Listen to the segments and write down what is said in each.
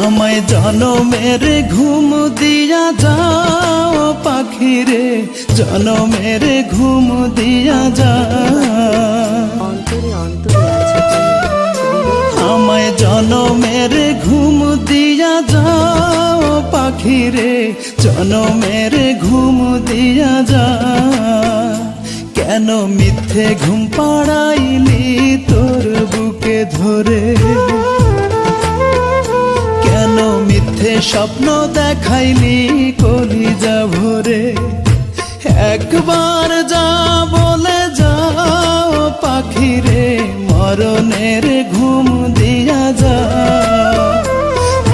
আমায় জনমের ঘুম দিয়া যাও পাখিরে জনমের ঘুম দিয়া তুমি। আমায় জনমের ঘুম দিয়া যাও পাখিরে জনমের ঘুম দিয়া যা কেন মিথ্যে ঘুম পাড়াইলি তোর বুকে ধরে স্বপ্ন দেখাইলি কলিজা ভরে। একবার যা বলে যাও পাখিরে, মরণের ঘুম দিয়া যা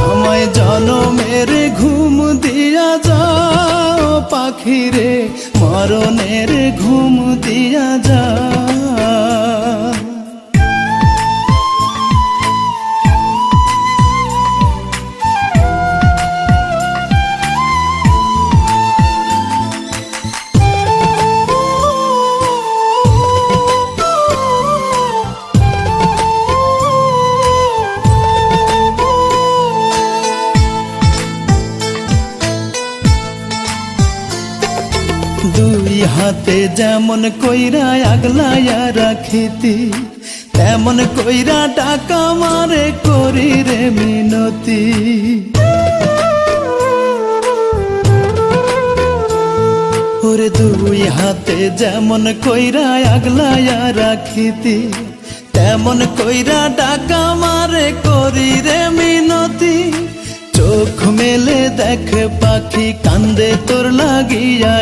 আমায় জনমের ঘুম দিয়া যাও পাখিরে, মরণের ঘুম দিয়া যা দুই হাতে যেমন কইরা আগলাইয়া রাখিতি, তেমন কইরা টাকা মারে করি রে মিনতি। ওরে দুই হাতে যেমন কইরা আগলাইয়া রাখিতি, তেমন কইরা ডাকা মারে করি রে মিনতি। চোখ মেলে দেখ পাখি কান্দে তোর লাগিয়া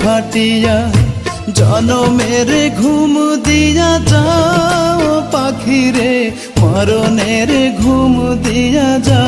ফাটিয়া জনমের ঘুম দিয়া যাও পাখিরে মরণের ঘুম দিয়া যা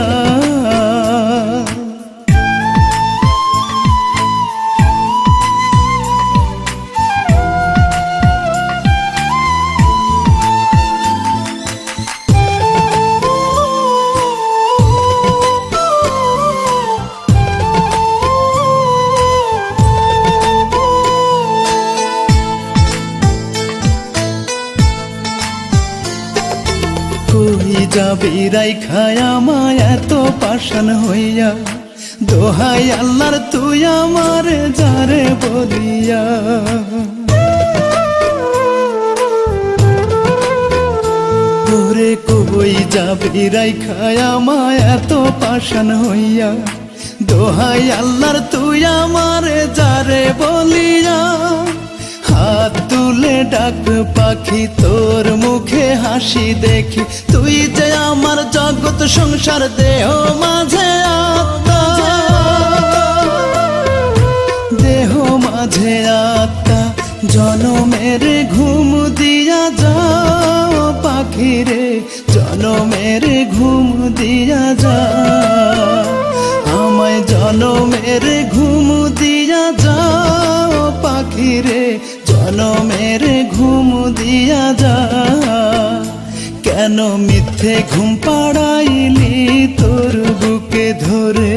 যাবি রাই খায়া মায়া এত পাশান হইয়া। দোহাই আল্লাহর তুই আমার যারে বলিয়া। তোরে কই যাবি রাই খায়া মায়া এত পাশান হইয়া। দোহাই আল্লাহর তুই আমার যারে বলিয়া। ডাক পাখি তোর মুখে হাসি দেখি। তুই যে আমার জগৎ সংসার দেহ মাঝে আত্মা। দেহ মাঝে আত্মা, জনমের ঘুম দিয়া যাও পাখিরে। জনমের ঘুম দিয়া যা আমায় জনমের ঘুম দিয়া যাও পাখিরে। জনমের ঘুম দিয়া যা। কেন মিথ্যে ঘুম পাড়াইলি তোর বুকে ধরে?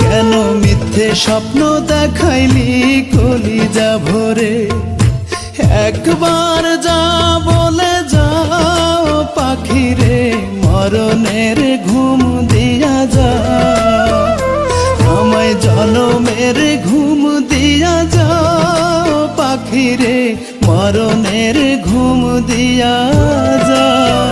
কেন মিথ্যে স্বপ্ন দেখাইলি কলি যা ভরে? একবার যা বলে যাও পাখিরে, মরণের ঘুম দিয়া যা। আমায় জনমের ঘুম পাখিরে মরণের ঘুম দিয়া যা।